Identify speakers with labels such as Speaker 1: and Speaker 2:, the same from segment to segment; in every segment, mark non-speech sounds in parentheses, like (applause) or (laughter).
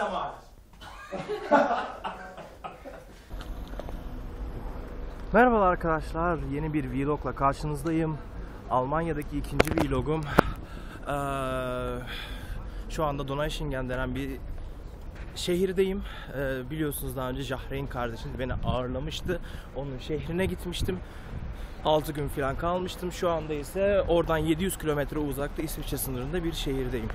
Speaker 1: ASMR. (laughs)
Speaker 2: Merhabalar arkadaşlar. Yeni bir vlogla karşınızdayım. Almanya'daki ikinci vlogum. Ee, şu anda Donaueschingen denen bir şehirdeyim. Ee, biliyorsunuz daha önce Jahreyn kardeşim beni ağırlamıştı. Onun şehrine gitmiştim. 6 gün falan kalmıştım. Şu anda ise oradan 700 kilometre uzakta İsviçre sınırında bir şehirdeyim.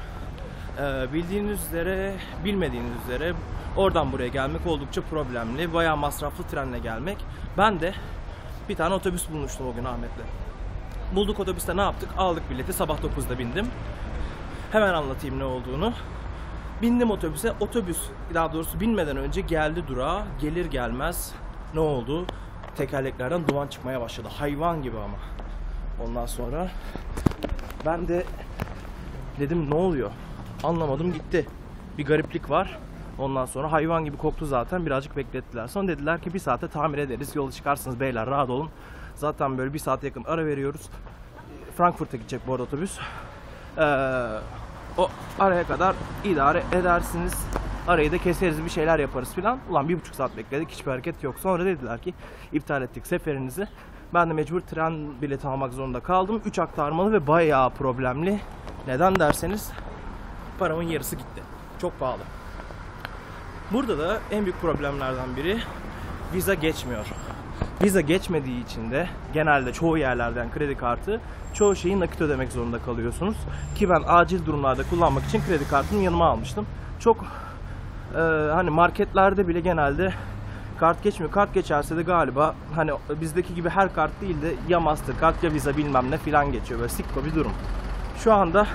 Speaker 2: Ee, bildiğiniz üzere, bilmediğiniz üzere oradan buraya gelmek oldukça problemli. Bayağı masraflı trenle gelmek. Ben de bir tane otobüs bulmuştum o gün Ahmet'le. Bulduk otobüste ne yaptık? Aldık bileti. Sabah 9'da bindim. Hemen anlatayım ne olduğunu. Bindim otobüse. Otobüs daha doğrusu binmeden önce geldi durağa. Gelir gelmez ne oldu? Tekerleklerden duman çıkmaya başladı. Hayvan gibi ama. Ondan sonra ben de dedim ne oluyor? Anlamadım gitti. Bir gariplik var. Ondan sonra hayvan gibi koktu zaten. Birazcık beklettiler. Sonra dediler ki bir saate tamir ederiz. Yola çıkarsınız beyler rahat olun. Zaten böyle bir saat yakın ara veriyoruz. Frankfurt'a gidecek bu arada otobüs. Ee, o araya kadar idare edersiniz. Arayı da keseriz bir şeyler yaparız filan. Ulan bir buçuk saat bekledik hiçbir hareket yok. Sonra dediler ki iptal ettik seferinizi. Ben de mecbur tren bileti almak zorunda kaldım. 3 aktarmalı ve bayağı problemli. Neden derseniz paramın yarısı gitti. Çok pahalı. Burada da en büyük problemlerden biri viza geçmiyor. Viza geçmediği için de genelde çoğu yerlerden kredi kartı çoğu şeyi nakit ödemek zorunda kalıyorsunuz. Ki ben acil durumlarda kullanmak için kredi kartını yanıma almıştım. Çok e, hani marketlerde bile genelde kart geçmiyor. Kart geçerse de galiba hani bizdeki gibi her kart değil de ya Mastercard ya Visa bilmem ne filan geçiyor. Böyle sikko bir durum. Şu anda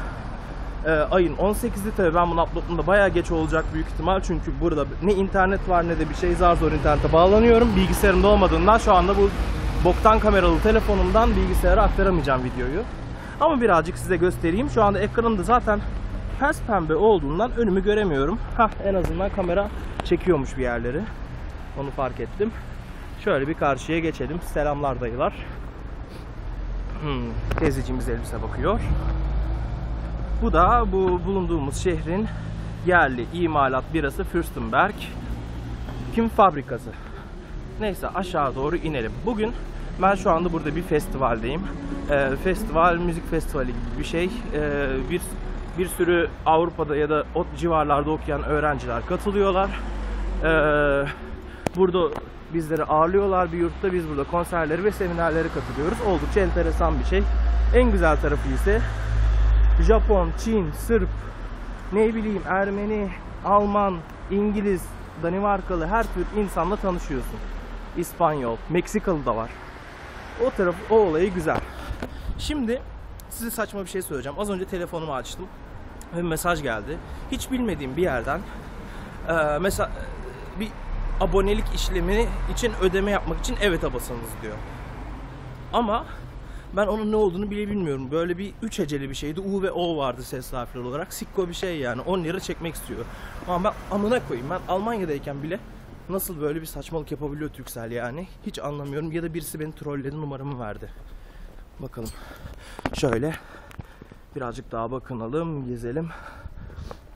Speaker 2: e, ayın 18'i tabii ben bunu uploadumda bayağı geç olacak büyük ihtimal. Çünkü burada ne internet var ne de bir şey zar zor internete bağlanıyorum. Bilgisayarımda olmadığından şu anda bu boktan kameralı telefonumdan bilgisayara aktaramayacağım videoyu. Ama birazcık size göstereyim. Şu anda ekranımda zaten pes pembe olduğundan önümü göremiyorum. Hah en azından kamera çekiyormuş bir yerleri. Onu fark ettim. Şöyle bir karşıya geçelim. Selamlar dayılar. Hmm, teyzeciğimiz elbise bakıyor. Bu da bu bulunduğumuz şehrin yerli imalat birası Fürstenberg. Kim fabrikası. Neyse aşağı doğru inelim. Bugün ben şu anda burada bir festivaldeyim. Ee, festival, müzik festivali gibi bir şey. Ee, bir bir sürü Avrupa'da ya da o civarlarda okuyan öğrenciler katılıyorlar. Ee, burada bizleri ağırlıyorlar bir yurtta. Biz burada konserleri ve seminerlere katılıyoruz. Oldukça enteresan bir şey. En güzel tarafı ise Japon, Çin, Sırp, ne bileyim Ermeni, Alman, İngiliz, Danimarkalı her tür insanla tanışıyorsun. İspanyol, Meksikalı da var. O taraf, o olayı güzel. Şimdi size saçma bir şey söyleyeceğim. Az önce telefonumu açtım ve mesaj geldi. Hiç bilmediğim bir yerden e, mesela bir abonelik işlemi için ödeme yapmak için evet basınız diyor. Ama ben onun ne olduğunu bile bilmiyorum. Böyle bir üç heceli bir şeydi. U ve O vardı ses harfleri olarak. Sikko bir şey yani. 10 lira çekmek istiyor. Ama ben amına koyayım. Ben Almanya'dayken bile nasıl böyle bir saçmalık yapabiliyor Türksel yani. Hiç anlamıyorum. Ya da birisi beni trolledi numaramı verdi. Bakalım. Şöyle. Birazcık daha bakınalım. Gezelim.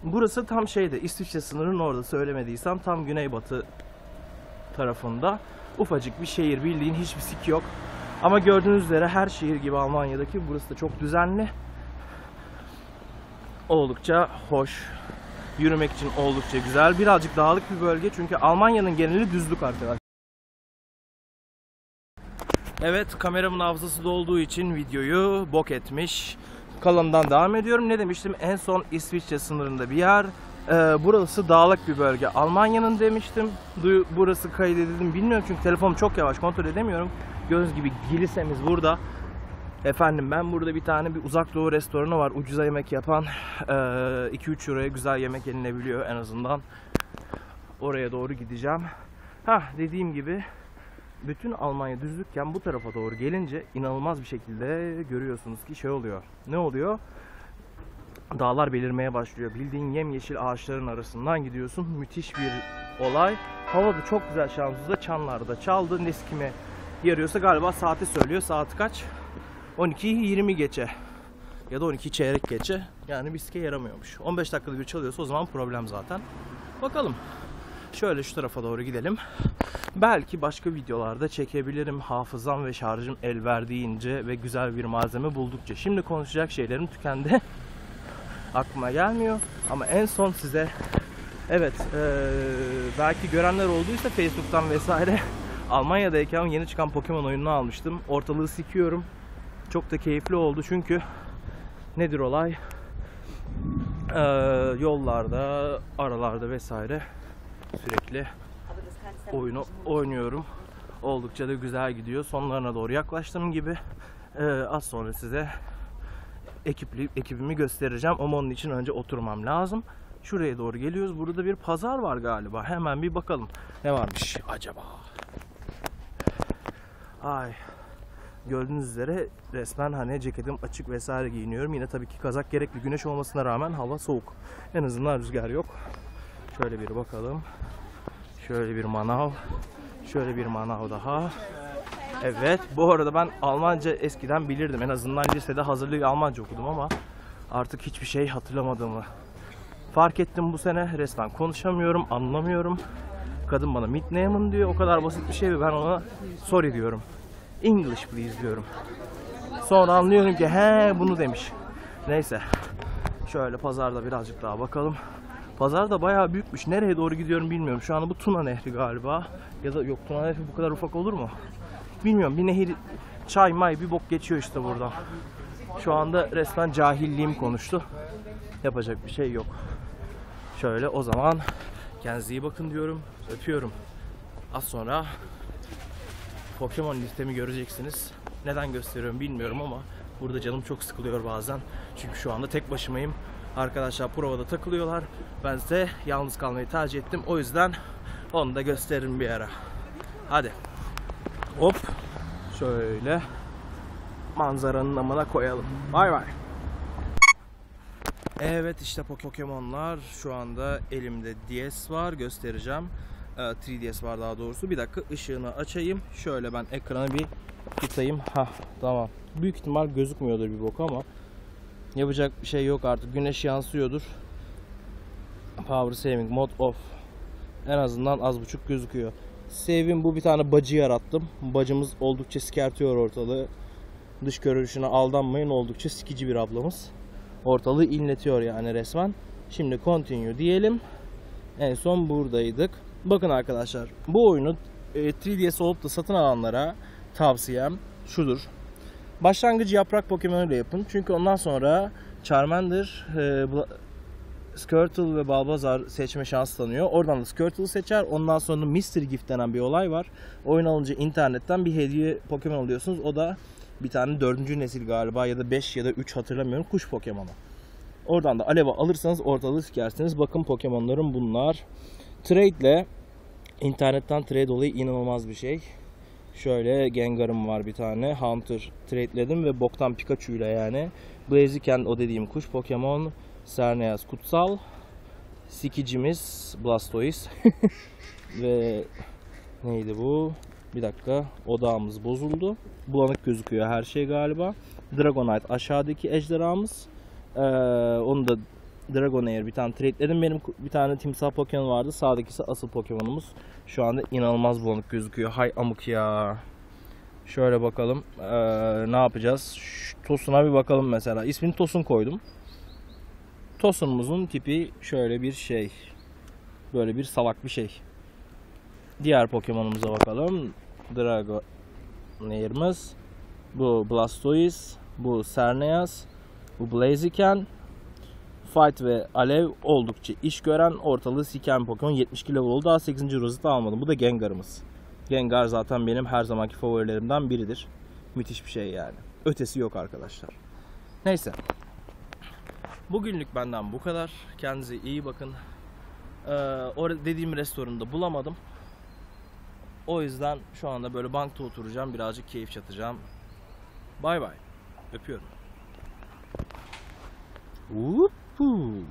Speaker 2: Burası tam şeyde İsviçre sınırının orada söylemediysem tam güneybatı tarafında. Ufacık bir şehir bildiğin hiçbir sik yok. Ama gördüğünüz üzere her şehir gibi Almanya'daki burası da çok düzenli. Oldukça hoş. Yürümek için oldukça güzel. Birazcık dağlık bir bölge çünkü Almanya'nın geneli düzlük arkadaşlar. Evet kameramın hafızası dolduğu için videoyu bok etmiş. Kalanından devam ediyorum. Ne demiştim? En son İsviçre sınırında bir yer. Ee, burası dağlık bir bölge. Almanya'nın demiştim. Du- Burası kaydedildim bilmiyorum çünkü telefonum çok yavaş kontrol edemiyorum. Gördüğünüz gibi Gilisemiz burada. Efendim ben burada bir tane bir uzak doğu restoranı var. Ucuza yemek yapan. Ee, 2-3 euroya güzel yemek yenilebiliyor en azından. Oraya doğru gideceğim. Ha dediğim gibi bütün Almanya düzlükken bu tarafa doğru gelince inanılmaz bir şekilde görüyorsunuz ki şey oluyor. Ne oluyor? Dağlar belirmeye başlıyor. Bildiğin yemyeşil ağaçların arasından gidiyorsun. Müthiş bir olay. Hava da çok güzel şansımızda çanlarda çaldı. Neskime yarıyorsa galiba saati söylüyor. Saat kaç? 12'yi 20 geçe. Ya da 12 çeyrek geçe. Yani biske yaramıyormuş. 15 dakikada bir çalıyorsa o zaman problem zaten. Bakalım. Şöyle şu tarafa doğru gidelim. Belki başka videolarda çekebilirim hafızam ve şarjım el verdiğince ve güzel bir malzeme buldukça. Şimdi konuşacak şeylerim tükendi. (laughs) Aklıma gelmiyor. Ama en son size evet eee, belki görenler olduysa Facebook'tan vesaire Almanya'dayken yeni çıkan Pokemon oyununu almıştım. Ortalığı sikiyorum. Çok da keyifli oldu çünkü nedir olay? Eee, yollarda, aralarda vesaire sürekli oyunu oynuyorum. Oldukça da güzel gidiyor. Sonlarına doğru yaklaştığım gibi eee, az sonra size ekipli, ekibimi göstereceğim ama onun için önce oturmam lazım. Şuraya doğru geliyoruz. Burada bir pazar var galiba. Hemen bir bakalım. Ne varmış acaba? Ay. Gördüğünüz üzere resmen hani ceketim açık vesaire giyiniyorum. Yine tabii ki kazak gerekli. Güneş olmasına rağmen hava soğuk. En azından rüzgar yok. Şöyle bir bakalım. Şöyle bir manav. Şöyle bir manav daha. Evet. Bu arada ben Almanca eskiden bilirdim. En azından lisede hazırlık Almanca okudum ama artık hiçbir şey hatırlamadığımı fark ettim bu sene. Resmen konuşamıyorum, anlamıyorum. Kadın bana mitneyamın diyor. O kadar basit bir şey ve ben ona sorry diyorum. English please diyorum. Sonra anlıyorum ki he bunu demiş. Neyse. Şöyle pazarda birazcık daha bakalım. Pazar da bayağı büyükmüş. Nereye doğru gidiyorum bilmiyorum. Şu anda bu Tuna Nehri galiba. Ya da yok Tuna Nehri bu kadar ufak olur mu? Bilmiyorum. Bir nehir çay may bir bok geçiyor işte buradan. Şu anda resmen cahilliğim konuştu. Yapacak bir şey yok. Şöyle o zaman kendinize iyi bakın diyorum. Öpüyorum. Az sonra Pokemon listemi göreceksiniz. Neden gösteriyorum bilmiyorum ama burada canım çok sıkılıyor bazen. Çünkü şu anda tek başımayım. Arkadaşlar provada takılıyorlar. Ben ise yalnız kalmayı tercih ettim. O yüzden onu da gösteririm bir ara. Hadi. Hop. Şöyle manzaranın amına koyalım. Bay bay. Evet işte Pokemon'lar şu anda elimde DS var göstereceğim. Ee, 3DS var daha doğrusu. Bir dakika ışığını açayım. Şöyle ben ekranı bir tutayım. Ha tamam. Büyük ihtimal gözükmüyordur bir bok ama yapacak bir şey yok artık. Güneş yansıyordur. Power saving mode off. En azından az buçuk gözüküyor. Save'im bu bir tane bacı yarattım. Bacımız oldukça sikertiyor ortalığı. Dış görünüşüne aldanmayın oldukça sikici bir ablamız ortalığı inletiyor yani resmen. Şimdi continue diyelim. En son buradaydık. Bakın arkadaşlar bu oyunu e, 3DS olup da satın alanlara tavsiyem şudur. Başlangıcı yaprak Pokemon ile yapın. Çünkü ondan sonra Charmander, e, Squirtle ve Balbazar seçme şansı tanıyor. Oradan da Squirtle seçer. Ondan sonra Mystery Gift denen bir olay var. Oyun alınca internetten bir hediye Pokemon alıyorsunuz. O da bir tane dördüncü nesil galiba ya da 5 ya da 3 hatırlamıyorum kuş Pokemon'u. Oradan da Aleva alırsanız ortalığı sikersiniz. Bakın Pokemon'larım bunlar. Trade ile internetten trade olayı inanılmaz bir şey. Şöyle Gengar'ım var bir tane. Hunter trade'ledim ve boktan Pikachu ile yani. Blaziken o dediğim kuş Pokemon. Cerneas kutsal. Sikicimiz Blastoise. (laughs) ve neydi bu? Bir dakika. Odağımız bozuldu. Bulanık gözüküyor her şey galiba. Dragonite aşağıdaki ejderhamız. Ee, onu da Dragonair bir tane trade'ledim. Benim bir tane timsah Pokemon vardı. Sağdakisi asıl Pokemon'umuz. Şu anda inanılmaz bulanık gözüküyor. Hay amık ya. Şöyle bakalım. Ee, ne yapacağız? Şu Tosun'a bir bakalım mesela. İsmini Tosun koydum. Tosun'umuzun tipi şöyle bir şey. Böyle bir salak bir şey. Diğer Pokemon'umuza bakalım. Dragonair'ımız. Bu Blastoise. Bu Cerneas. Bu Blaziken. Fight ve Alev oldukça iş gören ortalığı siken Pokemon 72 level oldu. Daha 8. rozeti almadım. Bu da Gengar'ımız. Gengar zaten benim her zamanki favorilerimden biridir. Müthiş bir şey yani. Ötesi yok arkadaşlar. Neyse. Bugünlük benden bu kadar. Kendinize iyi bakın. Ee, dediğim restoranda bulamadım. O yüzden şu anda böyle bankta oturacağım. Birazcık keyif çatacağım. Bay bay. Öpüyorum. Whoop-hoo.